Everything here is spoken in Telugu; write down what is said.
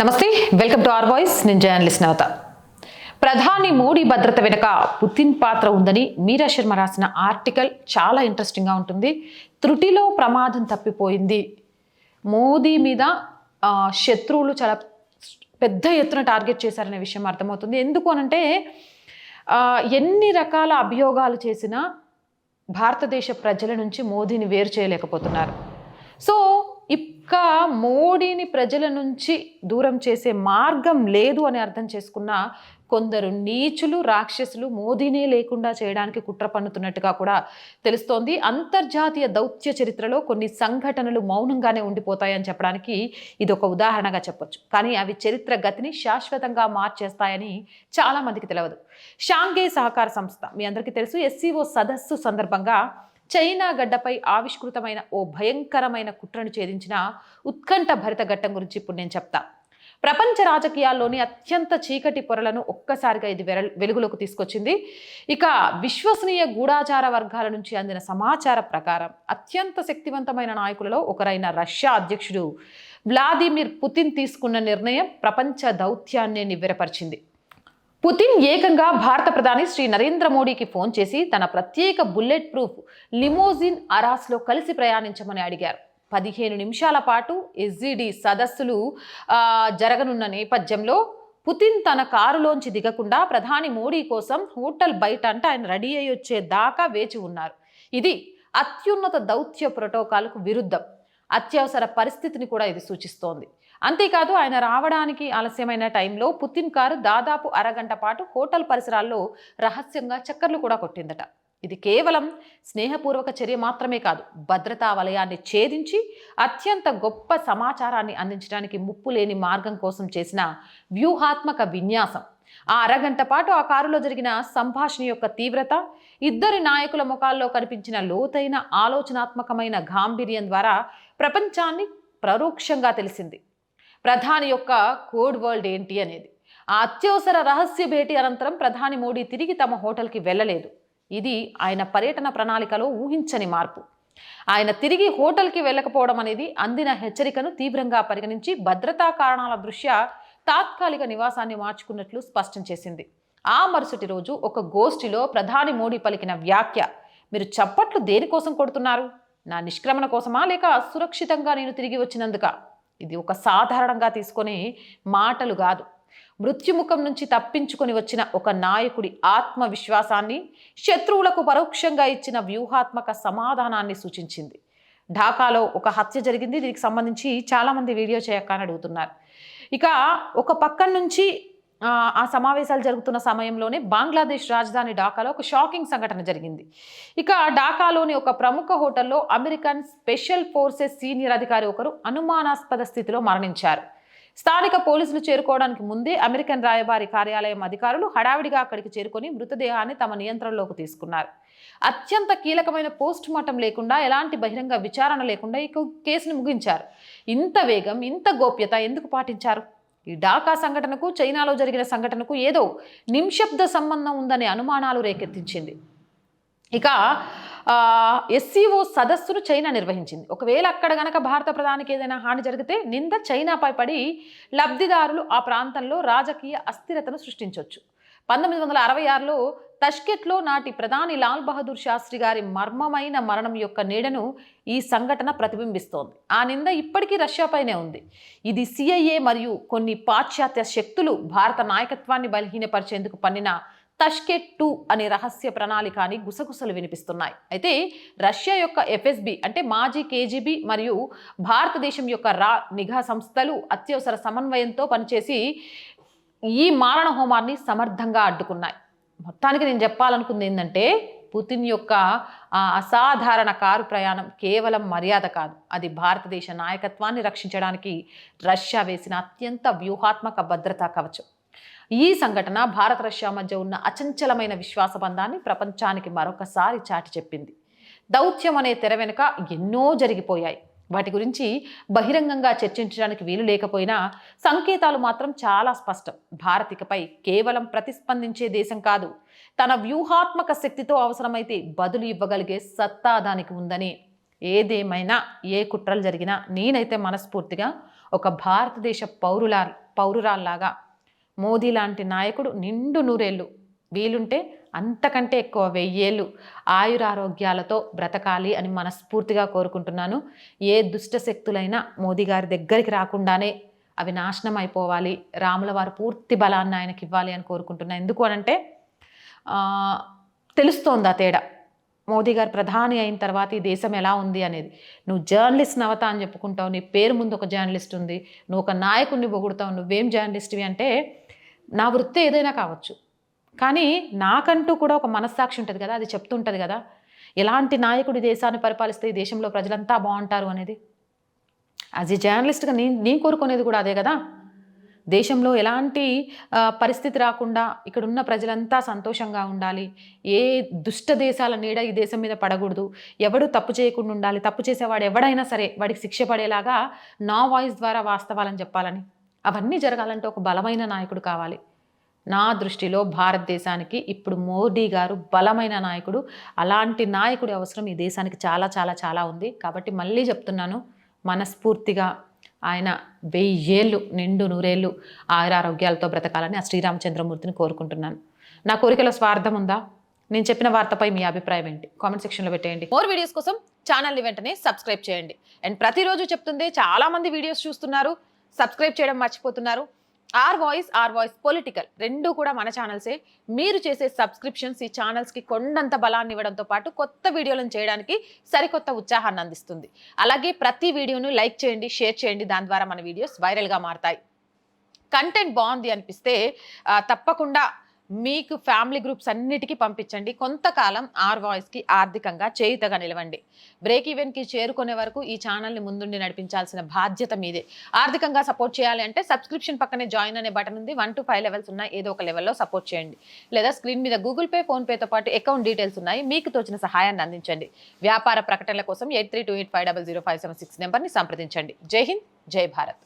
నమస్తే వెల్కమ్ టు ఆర్ వాయిస్. నేను జర్నలిస్ట్ నవత ప్రధాని మోడీ భద్రత వెనుక పుతిన్ పాత్ర ఉందని మీరా శర్మ రాసిన ఆర్టికల్ చాలా ఇంట్రెస్టింగ్గా ఉంటుంది. త్రుటిలో ప్రమాదం తప్పిపోయింది. మోదీ మీద శత్రువులు చాలా పెద్ద ఎత్తున టార్గెట్ చేశారనే విషయం అర్థమవుతుంది. ఎందుకు అనంటే ఎన్ని రకాల అభియోగాలు చేసినా భారతదేశ ప్రజల నుంచి మోదీని వేరు చేయలేకపోతున్నారు. సో ఇంకా మోడీని ప్రజల నుంచి దూరం చేసే మార్గం లేదు అని అర్థం చేసుకున్న కొందరు నీచులు రాక్షసులు మోదీనే లేకుండా చేయడానికి కుట్ర పన్నుతున్నట్టుగా కూడా తెలుస్తోంది. అంతర్జాతీయ దౌత్య చరిత్రలో కొన్ని సంఘటనలు మౌనంగానే ఉండిపోతాయని చెప్పడానికి ఇది ఒక ఉదాహరణగా చెప్పొచ్చు. కానీ అవి చరిత్ర గతిని శాశ్వతంగా మార్చేస్తాయని చాలామందికి తెలియదు షాంఘై సహకార సంస్థ మీ అందరికీ తెలుసు ఎస్సీఓ సదస్సు సందర్భంగా చైనా గడ్డపై ఆవిష్కృతమైన ఓ భయంకరమైన కుట్రను ఛేదించిన ఉత్కంఠ భరిత ఘట్టం గురించి ఇప్పుడు నేను చెప్తా. ప్రపంచ రాజకీయాల్లోని అత్యంత చీకటి పొరలను ఒక్కసారిగా ఇది వెర- వెలుగులోకి తీసుకొచ్చింది. ఇక విశ్వసనీయ గూఢాచార వర్గాల నుంచి అందిన సమాచార ప్రకారం అత్యంత శక్తివంతమైన నాయకులలో ఒకరైన రష్యా అధ్యక్షుడు వ్లాదిమిర్ పుతిన్ తీసుకున్న నిర్ణయం ప్రపంచ దౌత్యాన్నే నివ్వెరపరిచింది. పుతిన్ ఏకంగా భారత ప్రధాని శ్రీ నరేంద్ర మోడీకి ఫోన్ చేసి తన ప్రత్యేక బుల్లెట్ ప్రూఫ్ లిమోజిన్ అరాస్లో కలిసి ప్రయాణించమని అడిగారు. పదిహేను నిమిషాల పాటు ఎస్జిడి సదస్సులు జరగనున్న నేపథ్యంలో పుతిన్ తన కారులోంచి దిగకుండా ప్రధాని మోడీ కోసం హోటల్ బయట అంటే ఆయన రెడీ అయ్యి వచ్చే దాకా వేచి ఉన్నారు. ఇది అత్యున్నత దౌత్య ప్రోటోకాల్కు విరుద్ధం. అత్యవసర పరిస్థితిని కూడా ఇది సూచిస్తోంది. అంతేకాదు ఆయన రావడానికి ఆలస్యమైన టైంలో పుతిన్ కారు దాదాపు అరగంట పాటు హోటల్ పరిసరాల్లో రహస్యంగా చక్కర్లు కూడా కొట్టిందట. ఇది కేవలం స్నేహపూర్వక చర్య మాత్రమే కాదు భద్రతా వలయాన్ని ఛేదించి అత్యంత గొప్ప సమాచారాన్ని అందించడానికి ముప్పు లేని మార్గం కోసం చేసిన వ్యూహాత్మక విన్యాసం. ఆ అరగంట పాటు ఆ కారులో జరిగిన సంభాషణ యొక్క తీవ్రత ఇద్దరి నాయకుల ముఖాల్లో కనిపించిన లోతైన ఆలోచనాత్మకమైన గాంభీర్యం ద్వారా ప్రపంచాన్ని పరోక్షంగా తెలిసింది. ప్రధాని యొక్క కోడ్ వరల్డ్ ఏంటి అనేది. ఆ అత్యవసర రహస్య భేటీ అనంతరం ప్రధాని మోడీ తిరిగి తమ హోటల్కి వెళ్ళలేదు. ఇది ఆయన పర్యటన ప్రణాళికలో ఊహించని మార్పు. ఆయన తిరిగి హోటల్కి వెళ్ళకపోవడం అనేది అందిన హెచ్చరికను తీవ్రంగా పరిగణించి భద్రతా కారణాల దృష్ట్యా తాత్కాలిక నివాసాన్ని మార్చుకున్నట్లు స్పష్టం చేసింది. ఆ మరుసటి రోజు ఒక గోష్ఠిలో ప్రధాని మోడీ పలికిన వ్యాఖ్య మీరు చప్పట్లు దేనికోసం కొడుతున్నారు? నా నిష్క్రమణ కోసమా లేక సురక్షితంగా నేను తిరిగి వచ్చినందుక? ఇది ఒక సాధారణంగా తీసుకొని మాటలు కాదు. మృత్యుముఖం నుంచి తప్పించుకొని వచ్చిన ఒక నాయకుడి ఆత్మవిశ్వాసాన్ని శత్రువులకు పరోక్షంగా ఇచ్చిన వ్యూహాత్మక సమాధానాన్ని సూచించింది. ఢాకాలో ఒక హత్య జరిగింది. దీనికి సంబంధించి చాలామంది వీడియో చేయక్క అని అడుగుతున్నారు. ఇక ఒక పక్కన నుంచి ఆ, సమావేశాలు జరుగుతున్న సమయంలోనే బంగ్లాదేశ్ రాజధాని ఢాకాలో ఒక షాకింగ్ సంఘటన జరిగింది. ఇక ఢాకాలోని ఒక ప్రముఖ హోటల్లో అమెరికన్ స్పెషల్ ఫోర్సెస్ సీనియర్ అధికారి ఒకరు అనుమానాస్పద స్థితిలో మరణించారు. స్థానిక పోలీసులు చేరుకోవడానికి ముందే అమెరికన్ రాయబారి కార్యాలయం అధికారులు హడావిడిగా అక్కడికి చేరుకొని మృతదేహాన్ని తమ నియంత్రణలోకి తీసుకున్నారు. అత్యంత కీలకమైన పోస్ట్ మార్టం లేకుండా ఎలాంటి బహిరంగ విచారణ లేకుండా ఈ కేసును ముగించారు. ఇంత వేగం ఇంత గోప్యత ఎందుకు పాటించారు? ఈ ఢాకా సంఘటనకు చైనాలో జరిగిన సంఘటనకు ఏదో నింశబ్ద సంబంధం ఉందనే అనుమానాలు రేకెత్తించింది. ఇక ఎస్సీఓ సదస్సును చైనా నిర్వహించింది. ఒకవేళ అక్కడ గనక భారత ప్రధానికి ఏదైనా హాని జరిగితే నింద చైనాపై పడి లబ్ధిదారులు ఆ ప్రాంతంలో రాజకీయ అస్థిరతను సృష్టించవచ్చు పంతొమ్మిది వందల అరవై ఆరులో తష్కెట్లో నాటి ప్రధాని లాల్ బహదూర్ శాస్త్రి గారి మర్మమైన మరణం యొక్క నీడను ఈ సంఘటన ప్రతిబింబిస్తోంది. ఆ నింద ఇప్పటికీ రష్యాపైనే ఉంది. ఇది సిఐఏ మరియు కొన్ని పాశ్చాత్య శక్తులు భారత నాయకత్వాన్ని బలహీనపరిచేందుకు పన్నిన తష్కెట్ టూ అనే రహస్య ప్రణాళిక అని గుసగుసలు వినిపిస్తున్నాయి. అయితే రష్యా యొక్క ఎఫ్ఎస్బి అంటే మాజీ కేజీబీ మరియు భారతదేశం యొక్క రా నిఘా సంస్థలు అత్యవసర సమన్వయంతో పనిచేసి ఈ మారణ హోమాన్ని సమర్థంగా అడ్డుకున్నాయి. మొత్తానికి నేను చెప్పాలనుకుంది ఏంటంటే పుతిన్ యొక్క అసాధారణ కారు ప్రయాణం కేవలం మర్యాద కాదు. అది భారతదేశ నాయకత్వాన్ని రక్షించడానికి రష్యా వేసిన అత్యంత వ్యూహాత్మక భద్రతా కవచం. ఈ సంఘటన భారత రష్యా మధ్య ఉన్న అచంచలమైన విశ్వాస బంధాన్ని ప్రపంచానికి మరొకసారి చాటి చెప్పింది. దౌత్యం అనే తెర వెనుక ఎన్నో జరిగిపోయాయి. వాటి గురించి బహిరంగంగా చర్చించడానికి వీలు లేకపోయినా సంకేతాలు మాత్రం చాలా స్పష్టం. భారత్ ఇకపై కేవలం ప్రతిస్పందించే దేశం కాదు తన వ్యూహాత్మక శక్తితో అవసరమైతే బదులు ఇవ్వగలిగే సత్తా దానికి ఉందని. ఏదేమైనా ఏ కుట్రలు జరిగినా నేనైతే మనస్ఫూర్తిగా ఒక భారతదేశ పౌరులా పౌరురాల్లాగా మోదీ లాంటి నాయకుడు నిండు నూరేళ్ళు. వీలుంటే అంతకంటే ఎక్కువ వెయ్యేళ్ళు ఆయురారోగ్యాలతో బ్రతకాలి అని మనస్ఫూర్తిగా కోరుకుంటున్నాను. ఏ దుష్ట శక్తులైనా మోదీ గారి దగ్గరికి రాకుండానే అవి నాశనం అయిపోవాలి. రాముల వారు పూర్తి బలాన్ని ఆయనకి ఇవ్వాలి అని కోరుకుంటున్నాను ఎందుకు అనంటే తెలుస్తోంది ఆ తేడా. మోదీ గారు ప్రధాని అయిన తర్వాత ఈ దేశం ఎలా ఉంది అనేది. నువ్వు జర్నలిస్ట్ నవత అని చెప్పుకుంటావు నీ పేరు ముందు ఒక జర్నలిస్ట్ ఉంది నువ్వు ఒక నాయకుడిని పొగుడుతావు నువ్వేం జర్నలిస్ట్వి అంటే నా వృత్తి ఏదైనా కావచ్చు. కానీ నాకంటూ కూడా ఒక మనస్సాక్షి ఉంటుంది కదా అది చెప్తుంటుంది కదా. ఎలాంటి నాయకుడు ఈ దేశాన్ని పరిపాలిస్తే ఈ దేశంలో ప్రజలంతా బాగుంటారు అనేది? యాజ్ ఏ జర్నలిస్ట్గా నేను నేను కోరుకునేది కూడా అదే కదా? దేశంలో ఎలాంటి పరిస్థితి రాకుండా ఇక్కడ ఉన్న ప్రజలంతా సంతోషంగా ఉండాలి. ఏ దుష్ట దేశాల నీడ ఈ దేశం మీద పడకూడదు. ఎవడు తప్పు చేయకుండా ఉండాలి. తప్పు చేసేవాడు ఎవడైనా సరే వాడికి శిక్ష పడేలాగా నా వాయిస్ ద్వారా వాస్తవాలని చెప్పాలని. అవన్నీ జరగాలంటే ఒక బలమైన నాయకుడు కావాలి. నా దృష్టిలో భారతదేశానికి ఇప్పుడు మోడీ గారు బలమైన నాయకుడు. అలాంటి నాయకుడి అవసరం ఈ దేశానికి చాలా చాలా చాలా ఉంది. కాబట్టి మళ్ళీ చెప్తున్నాను మనస్ఫూర్తిగా ఆయన వెయ్యేళ్ళు నిండు నూరేళ్ళు ఆయురారోగ్యాలతో బ్రతకాలని ఆ శ్రీరామచంద్రమూర్తిని కోరుకుంటున్నాను. నా కోరికలో స్వార్థం ఉందా? నేను చెప్పిన వార్తపై మీ అభిప్రాయం ఏంటి? కామెంట్ సెక్షన్లో పెట్టేయండి. మోర్ వీడియోస్ కోసం ఛానల్ని వెంటనే సబ్స్క్రైబ్ చేయండి. అండ్ ప్రతిరోజు చెప్తుందే చాలామంది వీడియోస్ చూస్తున్నారు. సబ్స్క్రైబ్ చేయడం మర్చిపోతున్నారు. R voice R voice political రెండు కూడా మన ఛానల్సే. మీరు చేసే సబ్స్క్రిప్షన్స్ ఈ ఛానల్స్కి కొండంత బలాన్ని ఇవ్వడంతో పాటు కొత్త వీడియోలను చేయడానికి సరికొత్త ఉత్సాహాన్ని అందిస్తుంది. అలాగే ప్రతి వీడియోను లైక్ చేయండి షేర్ చేయండి. దాని ద్వారా మన వీడియోస్ వైరల్గా మారతాయి. కంటెంట్ బాగుంది అనిపిస్తే తప్పకుండా మీకు ఫ్యామిలీ గ్రూప్స్ అన్నిటికీ పంపించండి. కొంతకాలం ఆర్ వాయిస్కి ఆర్థికంగా చేయుతగా నిలవండి. బ్రేక్ ఈవెన్కి చేరుకునే వరకు ఈ ఛానల్ని ముందుండి నడిపించాల్సిన బాధ్యత మీదే. ఆర్థికంగా సపోర్ట్ చేయాలి అంటే సబ్స్క్రిప్షన్ పక్కనే జాయిన్ అనే బటన్ ఉంది. వన్ టు ఫైవ్ లెవెల్స్ ఉన్నాయి ఏదో ఒక లెవెల్లో సపోర్ట్ చేయండి. లేదా స్క్రీన్ మీద గూగుల్ పే ఫోన్పేతో పాటు అకౌంట్ డీటెయిల్స్ ఉన్నాయి. మీకు తోచిన సహాయాన్ని అందించండి. వ్యాపార ప్రకటనల కోసం eight three two eight five double zero five seven six నెంబర్ని సంప్రదించండి. జై హింద్ జై భారత్.